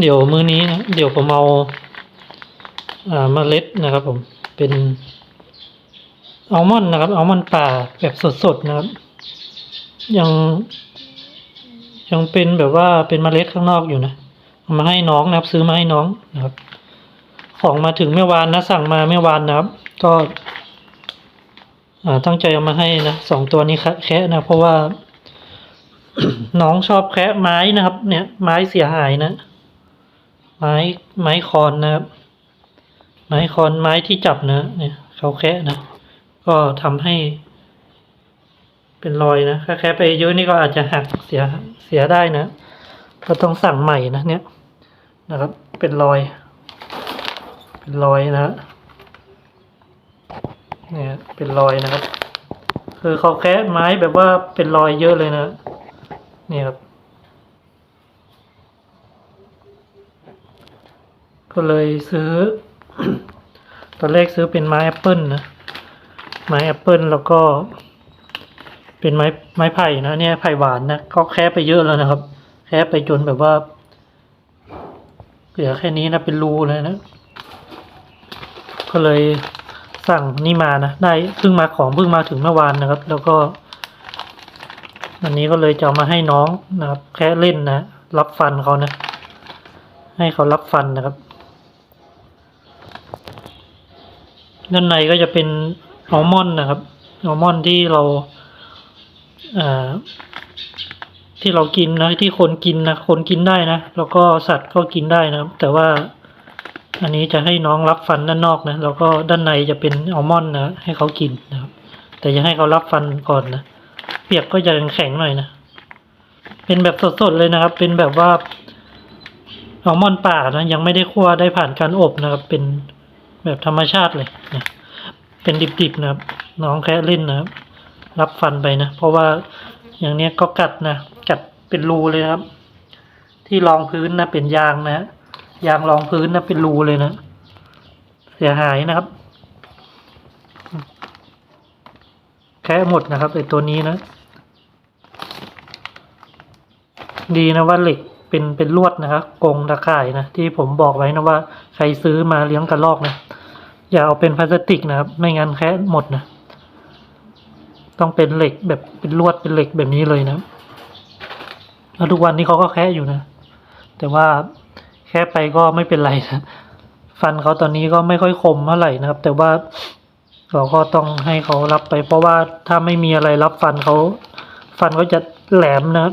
เดี๋ยวมื้อนี้นะเดี๋ยวผมเอาอ่าเมล็ดนะครับ ผมเป็นอัลมอนด์นะครับอัลมอนด์ป่าแบบสดๆนะครับ ยังยังเป็นแบบว่าเป็นเมล็ดข้างนอกอยู่นะเอามาให้น้องนะครับ ซื้อมาให้น้องนะครับ ของมาถึงเมื่อวานนะสั่งมาเมื่อวานนะครับ ก็ตั้งใจเอามาให้นะสองตัวนี้คะแคะนะเพราะว่า น้องชอบแคะไม้นะครับ เนี่ย ไม้เสียหายนะ ไม้ไม้คอนนะครับ ไม้คอนไม้ที่จับนะเนี่ยเขาแคะนะ ก็ทำให้ เป็นรอยนะถ้าแคะไปเยอะนี่ก็อาจจะหักเสียเสียได้นะ ก็ต้องสั่งใหม่นะเนี่ยนะครับ เป็นรอย เป็นรอยนะเนี่ยเป็นรอยนะครับ คือเขาแคะไม้แบบว่าเป็นรอยเยอะเลยนะเนี่ยครับ ก็เลยซื้อ ตอนแรกซื้อเป็นไม้แอปเปิลนะ ไม้แอปเปิลแล้วก็ เป็นไม้ไม้ไผ่นะเนี่ยไผ่หวานนะก็แคะไปเยอะแล้วนะครับ แคะไปจนแบบว่าเหลือแค่นี้นะเป็นรูเลยนะ ก็เลยสั่งนี่มานะ ได้เพิ่งมาของเพิ่งมาถึงเมื่อวานนะครับ แล้วก็อันนี้ก็เลยจะมาให้น้องนะครับ แค่เล่นนะ รับฟันเขานะ ให้เขารับฟันนะครับ ด้านในก็จะเป็นอัลมอนด์นะครับอัลมอนด์ที่เราที่เรากินนะที่คนกินนะคนกินได้นะ แล้วก็สัตว์ก็กินได้นะครับ แต่ว่าอันนี้จะให้น้องรับฟันด้านนอกนะแล้วก็ด้านในจะเป็นอัลมอนด์นะให้เขากินนะครับ แต่จะให้เขารับฟันก่อนนะเปียกก็จะแข็งหน่อยนะเป็นแบบสดๆเลยนะครับ เป็นแบบว่าอัลมอนด์ป่านะยังไม่ได้คั่วได้ผ่านการอบนะครับ เป็น แบบธรรมชาติเลยนะเป็นดิบๆนะครับน้องแค่เล่นนะครับ รับฟันไปนะ เพราะว่าอย่างเนี้ยก็กัดนะ กัดเป็นรูเลยครับ ที่รองพื้นนะเป็นยางนะยางรองพื้นนะเป็นรูเลยนะ เสียหายนะครับ แค่หมดนะครับไอตัวนี้นะ ดีนะว่าเหล็กเป็นเป็นลวดนะครับกงตะข่ายนะ ที่ผมบอกไว้นะว่า ใครซื้อมาเลี้ยงกระรอกนะ อย่าเอาเป็นพลาสติกนะครับ ไม่งั้นแค่หมดนะ ต้องเป็นเหล็กแบบเป็นลวดเป็นเหล็กแบบนี้เลยนะ แล้วทุกวันนี้เขาก็แค่อยู่นะ แต่ว่าแค่ไปก็ไม่เป็นไรนะ ฟันเขาตอนนี้ก็ไม่ค่อยคมเท่าไหร่นะครับ แต่ว่าเราก็ต้องให้เขารับไป เพราะว่าถ้าไม่มีอะไรรับฟันเขา ฟันเขาจะแหลมนะ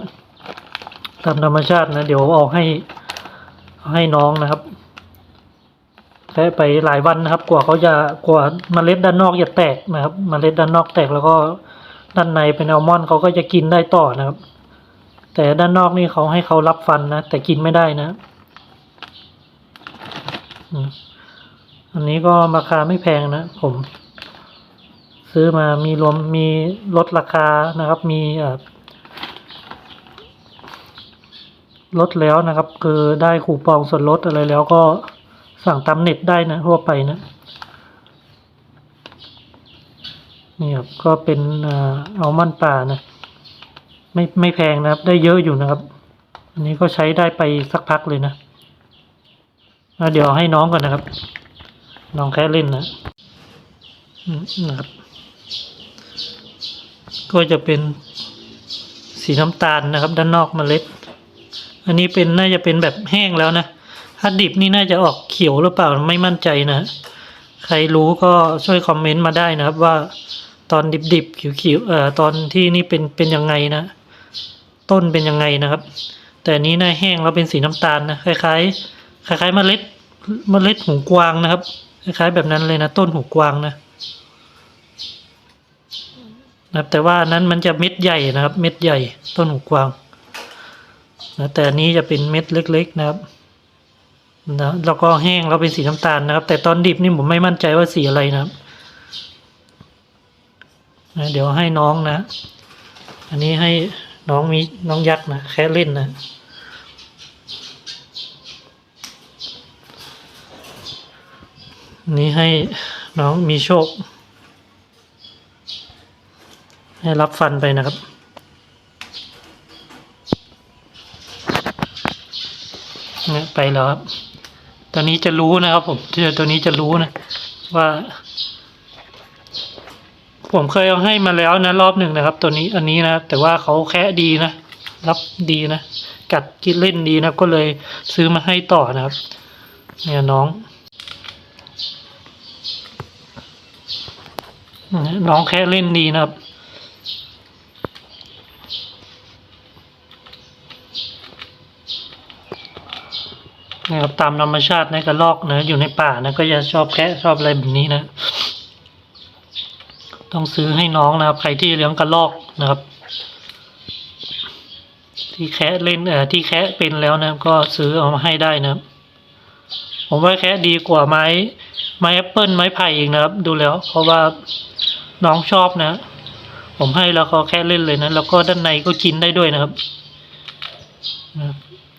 ตามธรรมชาตินะ เดี๋ยวเอาให้ให้น้องนะครับ แค่ไปหลายวันนะครับ กว่าเขาจะกว่าเมล็ดด้านนอกจะแตกนะครับ เมล็ดด้านนอกแตกแล้วก็ด้านในเป็นอัลมอนด์เขาก็จะกินได้ต่อนะครับ แต่ด้านนอกนี่เขาให้เขารับฟันนะแต่กินไม่ได้นะอันนี้ก็ราคาไม่แพงนะผม ซื้อมามีรวมมีลดราคานะครับ มีลดแล้วนะครับ คือได้คูปองส่วนลดอะไรแล้วก็ สั่งตามเน็ตได้นะทั่วไปนะ นี่ครับก็เป็นเอ่ออัลมอนด์ป่านะไม่ไม่แพงนะครับ ได้เยอะอยู่นะครับ อันนี้ก็ใช้ได้ไปสักพักเลยนะแล้วเดี๋ยวให้น้องก่อนนะครับ น้องแค่เล่นนะนะครับ ก็จะเป็นสีน้ำตาลนะครับ ด้านนอกเมล็ด อันนี้เป็นน่าจะเป็นแบบแห้งแล้วนะ ถ้าดิบนี่น่าจะออกเขียวหรือเปล่าไม่มั่นใจนะ ใครรู้ก็ช่วยคอมเมนต์มาได้นะครับว่าตอนดิบๆเขียวๆเอ่อตอนที่นี่เป็นเป็นยังไงนะ ต้นเป็นยังไงนะครับ แต่นี้น่าแห้งแล้วเป็นสีน้ำตาลนะคล้ายๆคล้ายๆเมล็ดเมล็ดหูกวางนะครับ คล้ายๆแบบนั้นเลยนะ ต้นหูกวางนะนะครับแต่ว่านนั้นมันจะเม็ดใหญ่นะครับ เม็ดใหญ่ต้นหูกวางนะแต่อันนี้จะเป็นเม็ดเล็ก ๆ นะครับ นะแล้วก็แห้งแล้วเป็นสีน้ำตาลนะครับ แต่ตอนดิบนี่ผมไม่มั่นใจว่าสีอะไรนะครับนะเดี๋ยวให้น้องนะ อันนี้ให้น้องมีน้องยักษ์นะแค่เล่นนะนนี้ให้น้องมีโชค ให้รับฟันไปนะครับเนี่ยไปแล้วครับ ตอนนี้จะรู้นะครับผมเจอตัวนี้จะรู้นะ ว่า ผมเคยเอาให้มาแล้วนะรอบหนึ่งนะครับ ตัวนี้อันนี้นะแต่ว่าเขาแค่ดีนะรับดีนะกัดกินเล่นดีนะก็เลยซื้อมาให้ต่อนะครับ เนี่ยน้องน้องแค่เล่นดีนะครับ นะครับตามธรรมชาติในกระลอกนะอยู่ในป่านะก็จะชอบแคะชอบอะไรแบบนี้นะ ต้องซื้อให้น้องนะครับ ใครที่เลี้ยงกระลอกนะครับ ที่แคะเล่นเอ่อที่แคะเป็นแล้วนะก็ซื้อเอามาให้ได้นะครับ ผมว่าแคะดีกว่าไม้ไม้แอปเปิลไม้ไผ่อีกนะครับ ดูแล้ว เพราะว่าน้องชอบนะ ผมให้แล้วเขาแค่เล่นเลยนะ แล้วก็ด้านในก็กินได้ด้วยนะครับนะครับ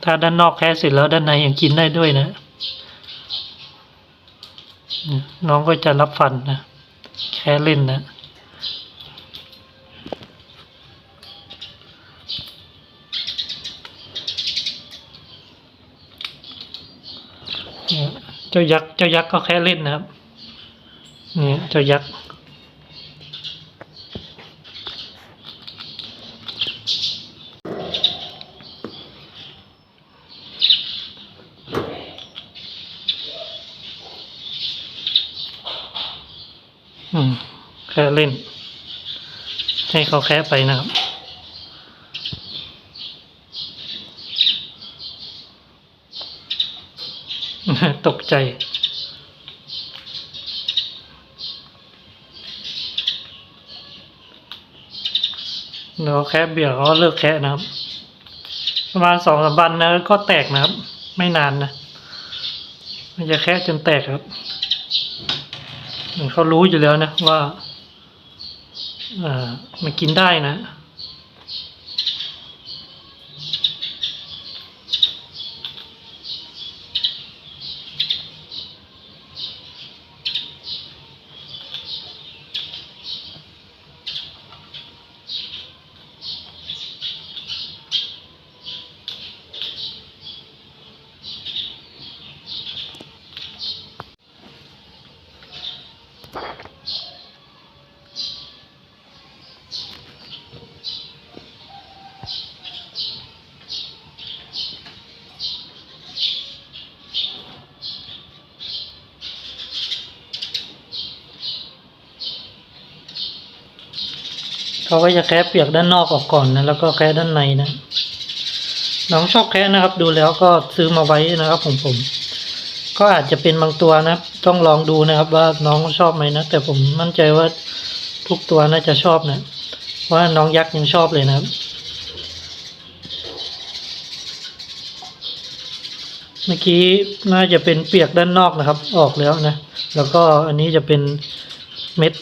ถ้าด้านนอกแค่เสร็จแล้วด้านในยังกินได้ด้วยนะ น้องก็จะรับฟันนะ แค่เล่นนะเนี่ยเจ้ายักษ์เจ้ายักษ์ก็แค่เล่นนะครับ เนี่ยเจ้ายักษ์ อืม แค่เล่น ให้เขาแค่ไปนะครับตกใจแล้วแค่เบี่ยเขาก็เลิกแค่นะครับ ประมาณสองสามวันนะก็แตกนะครับ ไม่นานนะ มันจะแค่จนแตกครับหมือนเขารู้อยู่แล้วนะว่า อ่ามันกินได้นะ เขาก็จะแคะเปียกด้านนอกออกก่อนนะแล้วก็แคะด้านในนะน้องชอบแคะนะครับ ดูแล้วก็ซื้อมาไว้นะครับผมผม ก็อาจจะเป็นบางตัวนะต้องลองดูนะครับ ว่าน้องชอบไหมนะแต่ผมมั่นใจว่าทุกตัวน่าจะชอบนะว่าน้องยักษ์ยังชอบเลยนะครับเมื่อกี้น่าจะเป็นเปียกด้านนอกนะครับ ออกแล้วนะ แล้วก็อันนี้จะเป็นเม็ด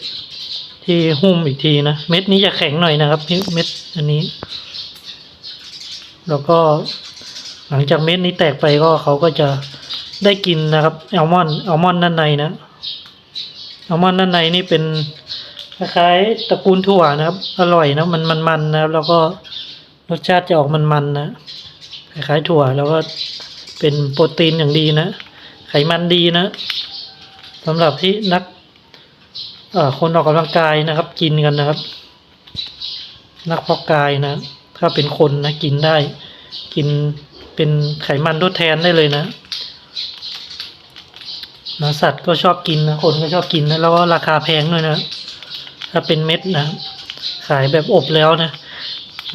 ที่หุ้มอีกทีนะ เม็ดนี้จะแข็งหน่อยนะครับเม็ดอันนี้ แล้วก็หลังจากเม็ดนี้แตกไปก็เขาก็จะได้กินนะครับแอลมอนด์แอลมอนด้านในนะแอลมอนด้านในนี่เป็นคล้ายๆตระกูลถั่วนะครับ อร่อยนะมันมันมันๆนะครับ แล้วก็รสชาติจะออกมันมันๆนะคล้ายๆถั่วแล้วก็เป็นโปรตีนอย่างดีนะ ไขมันดีนะสำหรับที่นัก คนออกกำลังกายนะครับ กินกันนะครับ นักพาะกายนะ ถ้าเป็นคนนะกินได้ กินเป็นไขมันทดแทนได้เลยนะนะสัตว์ก็ชอบกินนะคนก็ชอบกินนะแล้วก็ราคาแพงด้วยนะ ถ้าเป็นเม็ดนะขายแบบอบแล้วนะ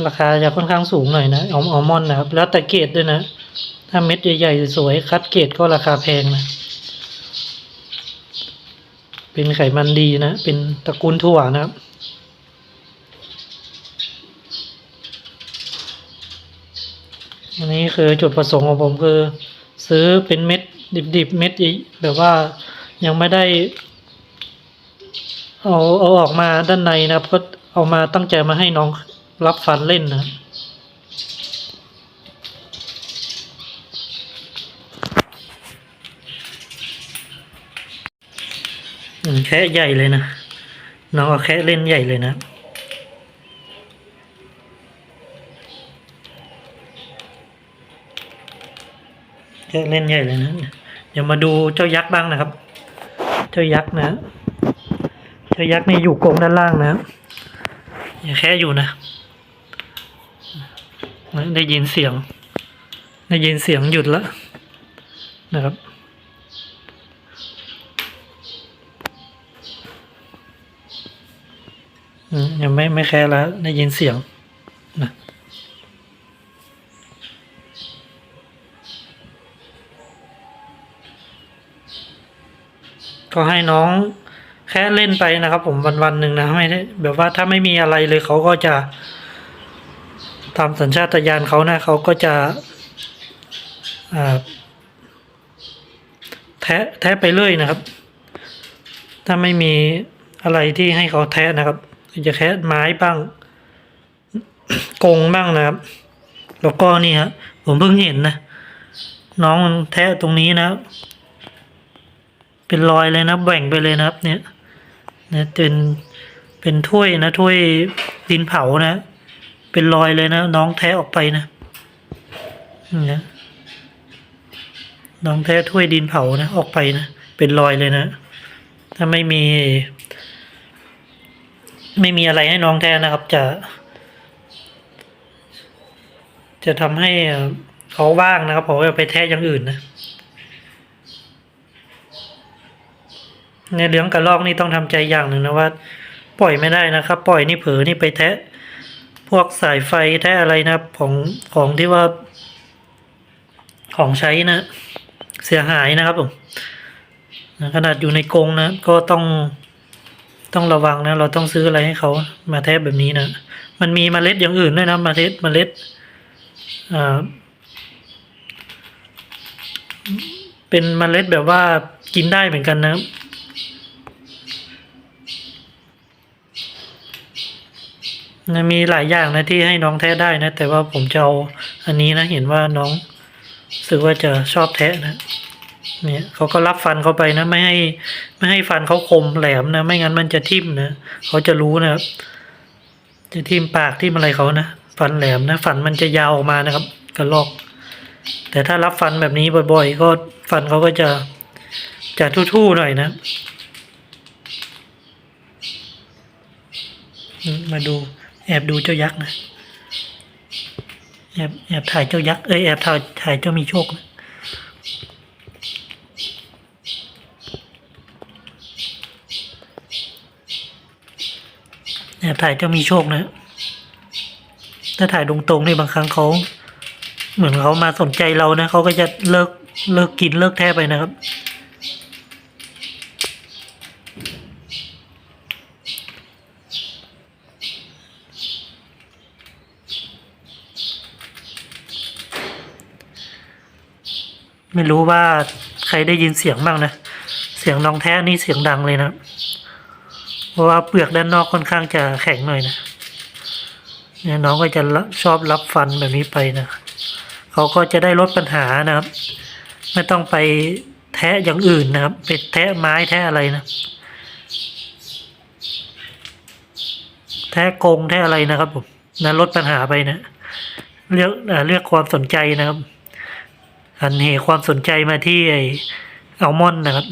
ราคาจะค่อนข้างสูงหน่อยนะอัลอัลมอนนะครับ แล้วแต่เกรดด้วยนะ ถ้าเม็ดใหญ่ๆสวยคัดเกรดก็ราคาแพงนะ เป็นไขมันดีนะ เป็นตระกูลถั่วนะครับ อันนี้คือจุดประสงค์ของผมคือ ซื้อเป็นเม็ดดิบๆเม็ดอีแบบว่ายังไม่ได้ เอาเอาออกมาด้านในนะครับ ก็เอามาตั้งใจมาให้น้องรับฟันเล่นนะครับ อืม แค่ใหญ่เลยนะน้องก็แค่เล่นใหญ่เลยนะแค่เล่นใหญ่เลยนะเดี๋ยวมาดูเจ้ายักษ์บ้างนะครับ เจ้ายักษ์นะ เจ้ายักษ์นี่อยู่กรงด้านล่างนะยังแค่อยู่นะได้ยินเสียง ได้ยินเสียงหยุดแล้วนะครับ ยังไม่ไม่แค่แล้วได้ยินเสียงนะก็ให้น้องแค่เล่นไปนะครับ ผมวันวันหนึ่งนะไม่ได้แบบว่าถ้าไม่มีอะไรเลยเขาก็จะตามสัญชาตญาณเขานะเขาก็จะแทะแทะไปเรื่อยนะครับ ถ้าไม่มีอะไรที่ให้เขาแทะนะครับ จะแคะไม้บ้างกงบ้างนะครับ แล้วก็นี่ฮะผมเพิ่งเห็นนะ น้องแทะตรงนี้นะครับเป็นรอยเลยนะแบ่งไปเลยนะครับ เนี่ยเนี่ยเป็นเป็นถ้วยนะถ้วยดินเผานะ เป็นรอยเลยนะ น้องแท้ออกไปนะเนี่ยน้องแท้ถ้วยดินเผานะ ออกไปนะ เป็นรอยเลยนะ ถ้าไม่มี ไม่มีอะไรให้น้องแท้นะครับ จะ จะทำให้เขาว่างนะครับผมไปแท้อย่างอื่นนะในเรื่องกระลอกนี่ต้องทำใจอย่างหนึ่งนะว่า ปล่อยไม่ได้นะครับ ปล่อยนี่เผลอนี่ไปแทะ พวกสายไฟแทะอะไรนะของของที่ว่า ของใช้นะ เสียหายนะครับผมขนาดอยู่ในกรงนะ ก็ต้อง ต้องระวังนะ เราต้องซื้ออะไรให้เขามาแทะแบบนี้นะ มันมีเมล็ดอย่างอื่นด้วยนะเมล็ดเมล็ดเป็นเมล็ดแบบว่ากินได้เหมือนกันนะมันะมีหลายอย่างนะที่ให้น้องแท้ได้นะ แต่ว่าผมจะเอาอันนี้นะเห็นว่าน้องรู้สึกว่าจะชอบแทะนะ เนี่ยเขาก็รับฟันเขาไปนะ ไม่ให้ ไม่ให้ฟันเขาคมแหลมนะ ไม่งั้นมันจะทิ่มนะเขาจะรู้นะครับ จะทิ่มปากทิ่มอะไรเขานะฟันแหลมนะฟันมันจะยาวออกมานะครับกระลอก แต่ถ้ารับฟันแบบนี้บ่อย ๆ ก็ฟันเขาก็จะจะทู่ๆหน่อยนะมมาดูแอบดูเจ้ายักษ์นะแอบแอบถ่ายเจ้ายักษ์เอ้ยแอบถ่ายถ่ายเจ้ามีโชคนะ แอบถ่ายจ้ามีโชคนะ ถ้าถ่ายตรงๆนี่บางครั้งเขาเหมือนเขามาสนใจเรานะเขาก็จะเลิกเลิกกินเลิกแท้ไปนะครับ ไม่รู้ว่าใครได้ยินเสียงบ้างนะ เสียงน้องแท้นี่เสียงดังเลยนะ ราะว่าเปลือกด้านนอกค่อนข้างจะแข็งหน่อยนะเนี่ยน้องก็จะชอบรับฟันแบบนี้ไปนะเขาก็จะได้ลดปัญหานะครับ ไม่ต้องไปแทะอย่างอื่นนะครับไปแทะไม้แทะอะไรนะแทะกรงแทะอะไรนะครับผมนะลดปัญหาไปนะเรียกเอ่อเรียกความสนใจนะครับ อันเหความสนใจมาที่ไออัลมอนด์นะครับ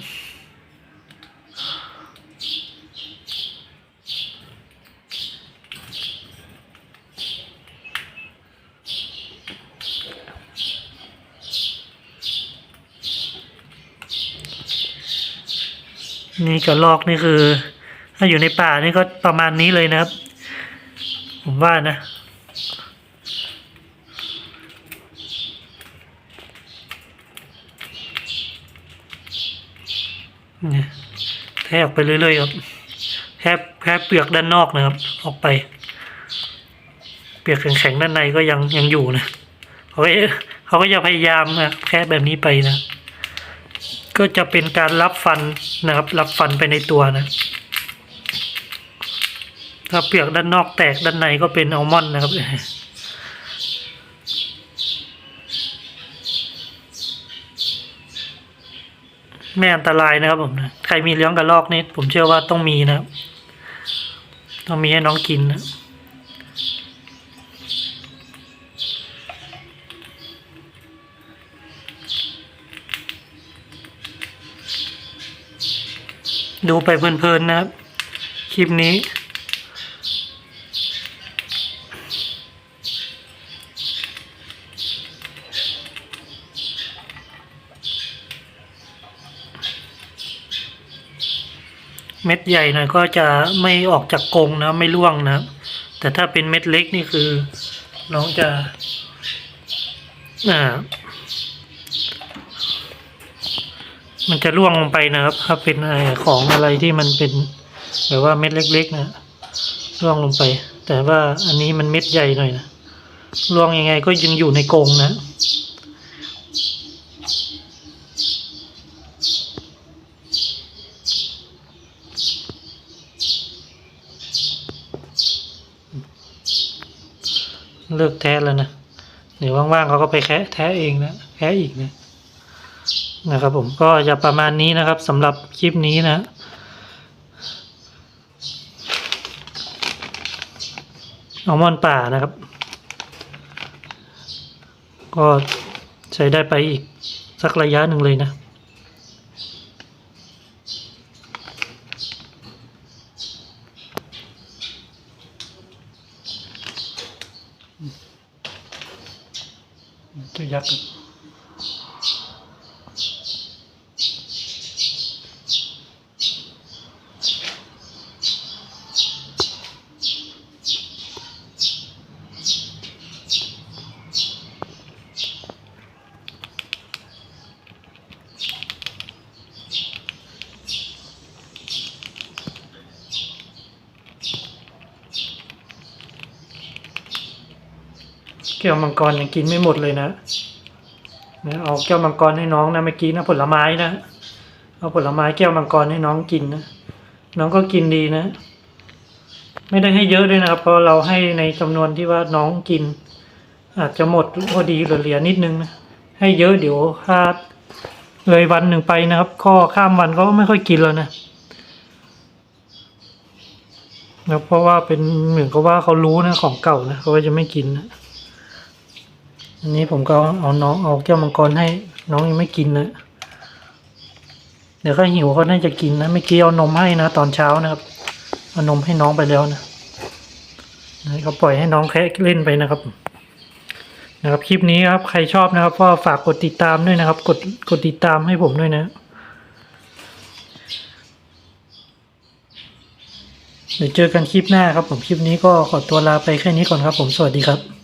นี่กระลอกนี่คือ ถ้าอยู่ในป่านี่ก็ประมาณนี้เลยนะครับ ผมว่านะเนี่ยแทะออกไปเรื่อยๆครับแค่แค่เปลือกด้านนอกนะครับ ออกไป เปลือกแข็งๆด้านในก็ยังยังอยู่นะเขาก็เขาก็จะพยายามนะแค่แบบนี้ไปนะ ก็จะเป็นการรับฟันนะครับ รับฟันไปในตัวนะ ถ้าเปลือกด้านนอกแตกด้านในก็เป็นอัลมอนด์นะครับไม่อันตรายนะครับผมนะใครมีเลี้ยงกระรอกนี่ผมเชื่อว่าต้องมีนะครับ ต้องมีให้น้องกินนะ ดูไปเพลินๆนะครับ คลิปนี้ เม็ดใหญ่หน่อยก็จะไม่ออกจากกรงนะไม่ร่วงนะแต่ถ้าเป็นเม็ดเล็กนี่คือ น้องจะอ่า มันจะร่วงลงไปนะครับ ถ้าเป็นอะไรของอะไรที่มันเป็นแบบว่าเม็ดเล็ก ๆ นะร่วงลงไป แต่ว่าอันนี้มันเม็ดใหญ่หน่อยนะร่วงยังไงก็ยังอยู่ในกรงนะเลิกแท้แล้วนะ เดี๋ยวว่างๆเขาก็ไปแคะแท้เองนะ แคะอีกนะ นะครับ ผมก็จะประมาณนี้นะครับสำหรับคลิปนี้นะอัลมอนป่านะครับ ก็ใช้ได้ไปอีกสักระยะหนึ่งเลยนะ ตัวยักษ์ แก้วมังกรยังกินไม่หมดเลยนะนะเอาแก้วมังกรให้น้องนะเมื่อกี้นะผลไม้นะเอาผลไม้แก้วมังกรให้น้องกินนะน้องก็กินดีนะ ไม่ได้ให้เยอะด้วยนะครับเพราะเราให้ในจำนวนที่ว่าน้องกิน อาจจะหมดพอดีเหลือนิดนึงนะให้เยอะเดี๋ยวถ้าเลยวันหนึ่งไปนะครับ ข้อข้ามวันก็ไม่ค่อยกินแล้วนะนะเพราะว่าเป็นเหมือนกับว่าเขารู้นะของเก่านะเขาก็จะไม่กินนะ อันนี้ผมก็เอาน้องเอาแก้วมังกรให้ น้องยังไม่กินนะเดี๋ยวก็หิวก็น่าจะกินนะเมื่อกี้เอานมให้นะตอนเช้านะครับเอานมให้น้องไปแล้วนะนะก็ปล่อยให้น้องแค่เล่นไปนะครับ นะครับคลิปนี้ครับ ใครชอบนะครับก็ฝากกดติดตามด้วยนะครับ กดกดติดตามให้ผมด้วยนะเดี๋ยวเจอกันคลิปหน้าครับ ผมคลิปนี้ก็ขอตัวลาไปแค่นี้ก่อนครับ ผมสวัสดีครับ